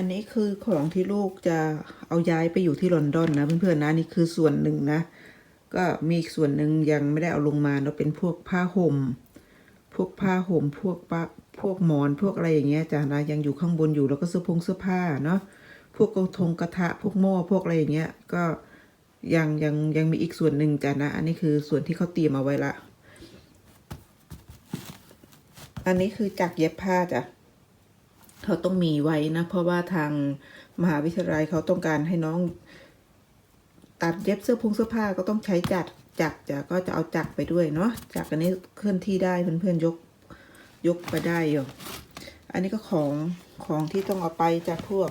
อันนี้คือของที่ลูกจะเอาย้ายไปอยู่ที่ลอนดอนนะเพื่อนๆนะนี่คือส่วนหนึ่งนะ ก็มีอีกส่วนหนึ่งยังไม่ได้เอาลงมาเนาะเป็นพวกผ้าห่ม พวกผ้าห่มพวกปะพวกหมอนพวกอะไรอย่างเงี้ยจ้ะนะยังอยู่ข้างบนอยู่แล้วก็เสื้อผงเสื้อผ้าเนาะพวกกระทงกระทะพวกหม้อพวกอะไรอย่างเงี้ยก็ยังยังยังมีอีกส่วนหนึ่งจ้ะนะ อันนี้คือส่วนที่เขาเตรียมเอาไว้ละ อันนี้คือจักรเย็บผ้าจ้ะ เขาต้องมีไว้นะ เพราะว่าทางมหาวิทยาลัยเขาต้องการให้น้อง ตัดเย็บเสื้อผงเสื้อผ้าก็ต้องใช้จักรจักรจะก็จะเอาจักรไปด้วยเนาะจักรอันนี้เคลื่อนที่ได้เพื่อนๆยกยกไปได้อยู่อันนี้ก็ของของที่ต้องเอาไปจากพวก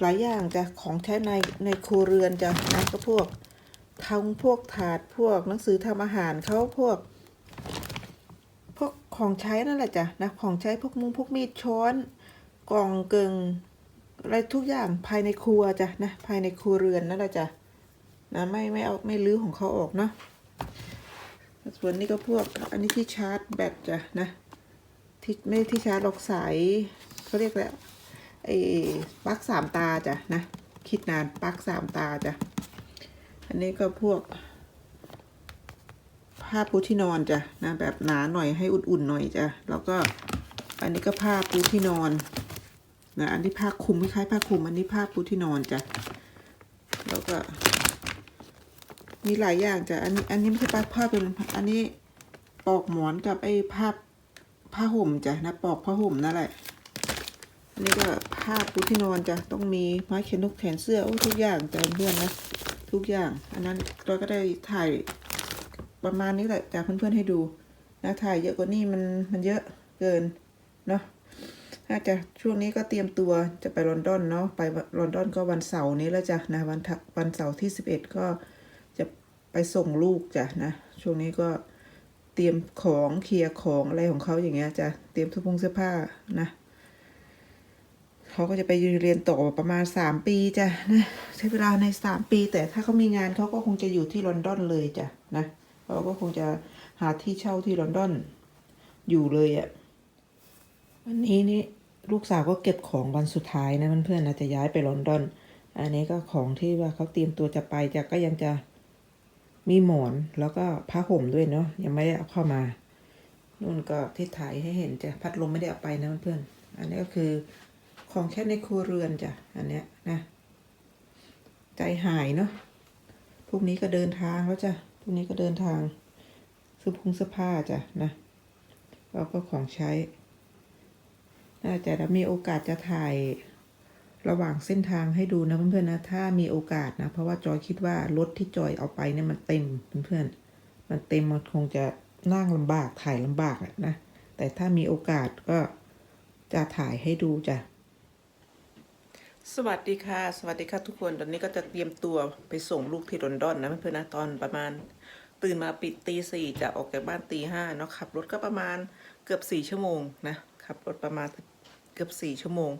หลายอย่างจะของใช้ในในครัวเรือนจะนะก็พวกทำพวกถาดพวกหนังสือทำอาหารเขาพวก พวกของใช้นั่นแหละจ้ะนะของใช้พวกมุ้งพวกมีดช้อน กล่องเกิงอะไรทุกอย่างภายในครัวจ้ะนะภายในครัวเรือนนั่นแหละจ้ะนะไม่ไม่เอาไม่ลื้อของเขาออกเนาะส่วนนี้ก็พวกอันนี้ที่ชาร์จแบตจ้ะนะที่ไม่ที่ชาร์จหรอกสายเขาเรียกแล้วไอ้ปลั๊กสามตาจ้ะนะ คิดนานปลั๊กสามตาจ้ะอันนี้ก็พวกผ้าปูที่นอนจ้ะนะแบบหนาหน่อยให้อุ่นๆหน่อยจ้ะแล้วก็อันนี้ก็ผ้าปูที่นอน นะอันนี้ผ้าคลุมคล้ายๆผ้าคลุม อันนี้ผ้าปูที่นอนจ้ะ แล้วก็ มีหลายอย่างจ้ะ อันนี้อันนี้ไม่ใช่ผ้าผ้าเป็น อันนี้ปอกหมอนกับไอ้ผ้าผ้าห่มจ้ะนะปอกผ้าห่มนั่นแหละ อันนี้ก็ผ้าปูที่นอนจ้ะ ต้องมีไม้เขียนนกแขนเสื้อโอ้ทุกอย่างจ้ะเพื่อนนะ ทุกอย่าง อันนั้นเราก็ได้ถ่ายประมาณนี้แหละจากเพื่อนๆให้ดูนะถ่ายเยอะกว่านี้มันมันเยอะเกินเนาะ ถ้าจะช่วงนี้ก็เตรียมตัวจะไปลอนดอนเนาะไปลอนดอนก็วันเสาร์นี้แล้วจ้ะนะวันวันเสาร์ที่สิบเอ็ดก็จะไปส่งลูกจ้ะนะช่วงนี้ก็เตรียมของเคลียร์ของอะไรของเขาอย่างเงี้ยจ้ะเตรียมทุกพงเสื้อผ้านะเขาก็จะไปเรียนต่อประมาณสามปีจ้ะนะใช้เวลาในสามปี แต่ถ้าเขามีงานเขาก็คงจะอยู่ที่ลอนดอนเลยจ้ะนะเราก็คงจะหาที่เช่าที่ลอนดอนอยู่เลยอะ่ะ วันนี้นี่ลูกสาวก็เก็บของวันสุดท้ายนะเพื่อนๆนะจะย้ายไปลอนดอน อันนี้ก็ของที่ว่าเขาเตรียมตัวจะไปจะก็ยังจะมีหมอนแล้วก็ผ้าห่มด้วยเนาะยังไม่ได้เอาเข้ามานู่นก็ที่ถ่ายให้เห็นจ้ะพัดลมไม่ได้เอาไปนะเพื่อนๆอันนี้ก็คือของแค่ในครัวเรือนจ้ะอันเนี้ยนะ ใจหายเนาะพวกนี้ก็เดินทางแล้วจ้ะพวกนี้ก็เดินทางซื้อพุงเสื้อผ้าจ้ะนะแล้วก็ของใช้ น่าจะมีโอกาสจะถ่ายระหว่างเส้นทางให้ดูนะเพื่อนๆนะ ถ้ามีโอกาสนะ เพราะว่าจอยคิดว่ารถที่จอยเอาไปเนี่ยมันเต็มเพื่อนๆมันเต็มมันคงจะนั่งลำบากถ่ายลำบากอะนะ แต่ถ้ามีโอกาสก็จะถ่ายให้ดูจ้ะสวัสดีค่ะ สวัสดีค่ะทุกคน ตอนนี้ก็จะเตรียมตัวไปส่งลูกที่ลอนดอนนะเพื่อนๆนะตอนประมาณ ตื่นมาปิดตีสี่จะออกจากบ้านตีห้าเนาะขับรถก็ประมาณเกือบสี่ชั่วโมงนะขับรถประมาณ เกือบสี่ชั่วโมง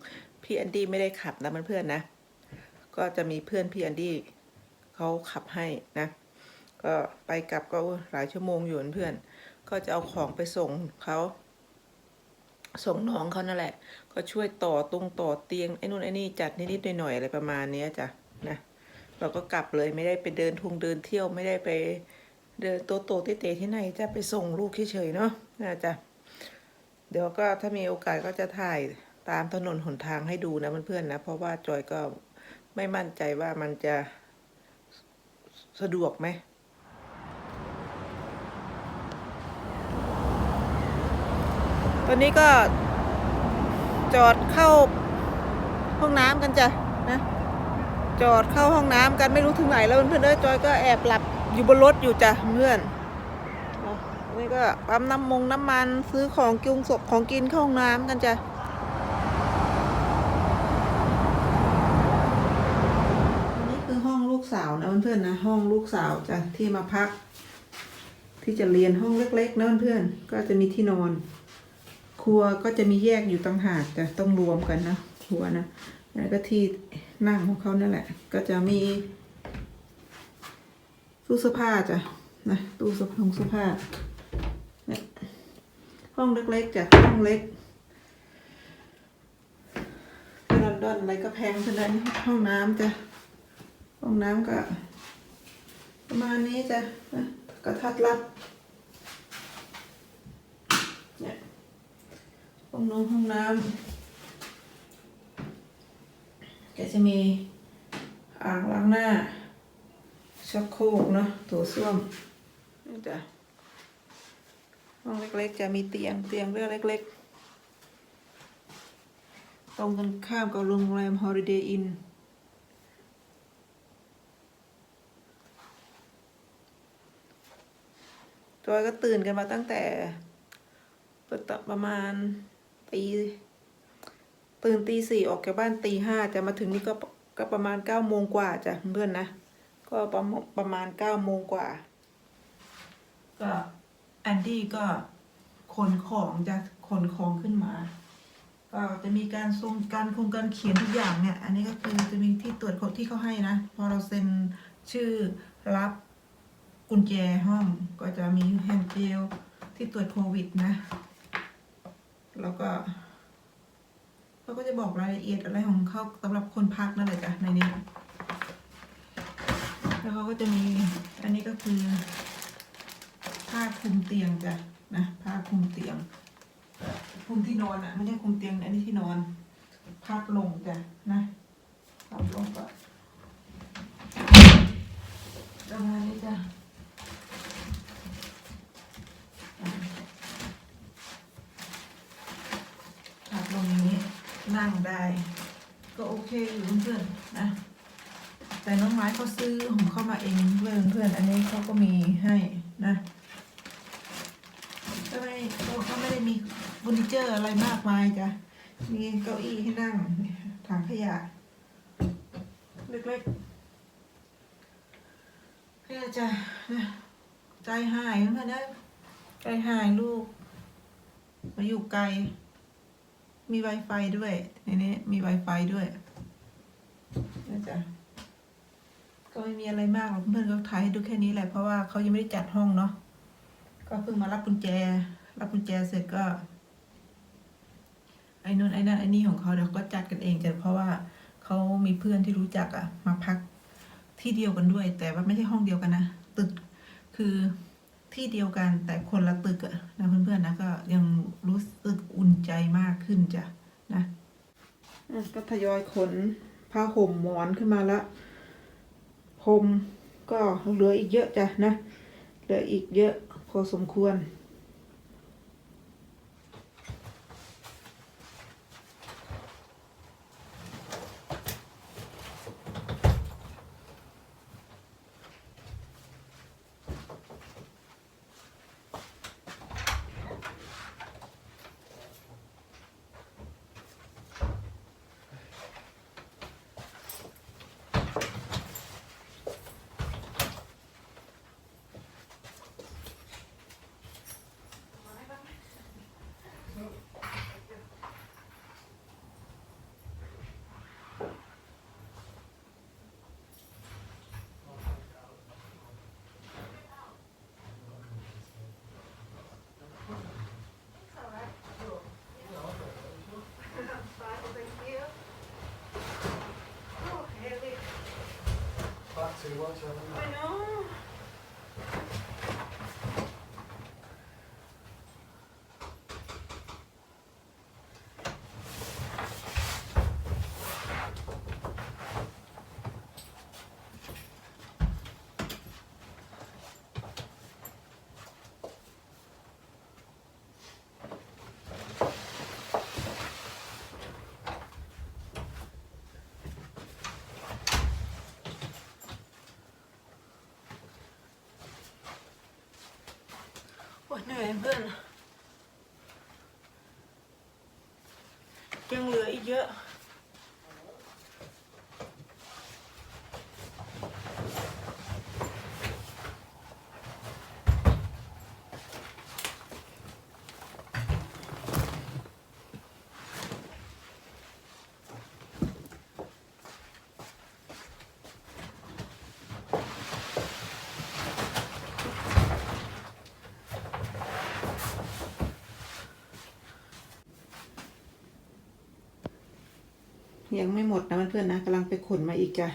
พี่แอนดี้ไม่ได้ขับนะเพื่อนๆนะ ก็จะมีเพื่อนพี่แอนดี้เขาขับให้นะ ก็ไปกลับก็หลายชั่วโมงอยู่เพื่อน ก็จะเอาของไปส่งเขาส่งน้องเขานั่นแหละ ก็ช่วยต่อตรงต่อเตียงไอ้นู่นไอ้นี่จัดนิดๆหน่อยๆอะไรประมาณเนี้จ้ะนะเราก็กลับเลยไม่ได้ไปเดินทุงเดินเที่ยวไม่ได้ไปเดินโตโตเตะที่ไหนจะไปส่งลูกเฉยๆเนาะนะจ๊ะ เดี๋ยวก็ถ้ามีโอกาสก็จะถ่ายตามถนนหนทางให้ดูนะเพื่อนๆนะ เพราะว่าจอยก็ไม่มั่นใจว่ามันจะสะดวกไหมตอนนี้ก็จอดเข้าห้องน้ำกันจ้ะนะ จอดเข้าห้องน้ำกันไม่รู้ถึงไหนแล้วเพื่อนๆเอ้ยจอยก็แอบหลับอยู่บนรถอยู่จ้ะเพื่อน นี้ก็ปั๊มน้ำมงน้ำมันซื้อของกินศพของกินเข้าห้องน้ำกันจ้ะนนี้คือห้องลูกสาวนะเพื่อนๆนะห้องลูกสาวจ้ะที่มาพัก ที่จะเรียนห้องเล็กๆนะเพื่อนๆก็จะมีที่นอน ครัวก็จะมีแยกอยู่ต่างหากจะต้องรวมกันนะครัวนะแล้วก็ที่นั่งของเขานั่นแหละ ก็จะมีตู้เสื้อผ้าจ้ะนะตู้เสื้อผ้าเสื้อผ้า ห้องเล็กๆจ้ะห้องเล็กเวลาดอนอะไรก็แพงเท่านั้นห้องน้ำจ้ะห้องน้ำก็ ประมาณนี้จ้ะกระทัดรัดเนี่ยห้องนงห้องน้ำก็จะมีอ่างล้างหน้าชักโครกเนาะโถส้วมนี่จ้ะ ห้องเล็กๆ จะมีเตียงเตียงเรื่องเล็กๆ ตรงกันข้ามกับโรงแรม Holiday Inn จอยก็ตื่นกันมาตั้งแต่ประมาณตีตื่นตีสี่ออกจากบ้านตีห้าจะมาถึงนี่ก็ก็ประมาณเก้าโมงกว่าจ้ะเพื่อนนะ ก็ประประมาณเก้าโมงกว่า ก็ แอนดี้ก็ขนของจะขนของขึ้นมา ก็จะมีการทรงการคงการเขียนทุกอย่างเนี่ย อันนี้ก็คือจะมีที่ตรวจคนที่เขาให้นะ พอเราเซ็นชื่อรับกุญแจห้องก็จะมีแฮนด์เจลที่ตรวจโควิดนะ แล้วก็เขาก็จะบอกรายละเอียดอะไรของเขาสำหรับคนพักนั่นแหละจ้ะในนี้ แล้วเขาก็จะมีอันนี้ก็คือ ผ้าคลุมเตียงจ้ะนะผ้าคลุมเตียงคลุมที่นอนอะไม่ใช่คลุมเตียงอันนี้ที่นอนพับลงจ้ะนะพับลงก็ประมาณนี้จ้ะพับลงอย่างนี้นั่งได้ ก็โอเคอยู่เพื่อนๆนะแต่น้องไม้เขาซื้อของเข้ามาเองเพื่อนเพื่อนอันนี้เขาก็มีให้นะ ก็ไม่เขาก็ไม่ได้มีเฟอร์นิเจอร์อะไรมากมายจ้ะ มีเก้าอี้ให้นั่งถังขยะ เล็กๆก็จะนะใจหายเหมือนกันนะใจหายลูก มาอยู่ไกล มี Wi-Fi ด้วยในนี้มี Wi-Fi ด้วยนะจ๊ะก็ไม่มีอะไรมากหรอกเพื่อนก็ถ่ายให้ดูแค่นี้แหละเพราะว่าเขายังไม่ได้จัดห้องเนาะก็เพิ่งมารับกุญแจ รับกุญแจเสร็จก็ ไอ้นู่นไอ้นั่นไอ้นี่ของเขาเดี๋ยวก็จัดกันเองจ้ะเพราะว่าเขามีเพื่อนที่รู้จักอะมาพักที่เดียวกันด้วย แต่ว่าไม่ใช่ห้องเดียวกันนะตึกคือที่เดียวกันแต่คนละตึกอะนะเพื่อนๆนะก็ยังรู้สึกอุ่นใจมากขึ้นจ้ะนะอะก็ทยอยขนผ้าห่มหมอนขึ้นมาละพรมก็เหลืออีกเยอะจ้ะนะ เหลืออีกเยอะพอสมควร I know. เหนื่อยเพื่อนยังเหลืออีกเยอะ ยังไม่หมดนะเพื่อนๆนะกำลังไปขนมาอีกจ้ะ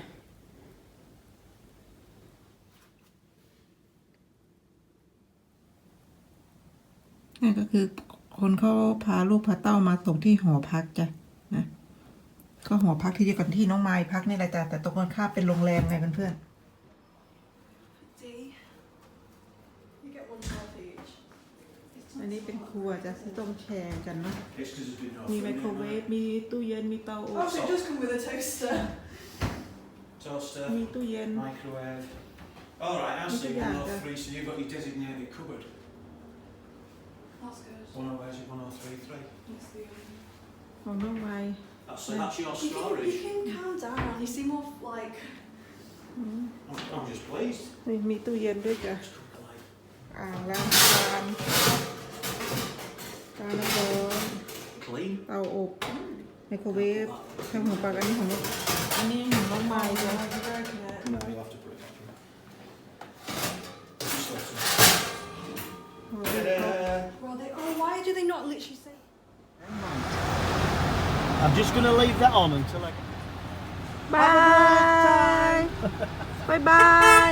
นั่นก็คือคนเขาพาลูกพาเต้ามาส่งที่หอพักจ้ะนะก็หอพักที่เดียวกันที่น้องไม้พักนี่แหละจ้ะแต่ตรงกันข้ามเป็นโรงแรมไงเพื่อนๆ You get one half each. ๆ อันนี้เป็นครัวจ้ะที่ต้องแชร์กันเนาะ It's because there's been no มี food ไม in โครเวฟ there. มีตู้เย็น มีเตาอบ Oh, so it does come with a toaster. Toaster, มีตู้เย็น microwave. All right, I Look see at that, 103, uh, so you've got your designated cupboard. That's good. 108 is 1033. That's the, ของน้องไม้ That's, so Yeah. that's your you, can, you storage. can calm down. You seem more like. I'm, I'm just pleased. นี่มีตู้เย็นด้วยจ้ะ Just cook alive. อ่างล้างจาน จานน้ำร้อน Clean. เตาอบ ไมโครเวฟทางหัวปลักอันนี้ของน้องอันนี้ของน้องไม้จ้ะ Oh, you're very connect. No, you'll have to put it back in. Just let it- หัว Ta-da! Well, they, oh, why do they not literally say? I'm just going to leave that on until I. บายบายบาย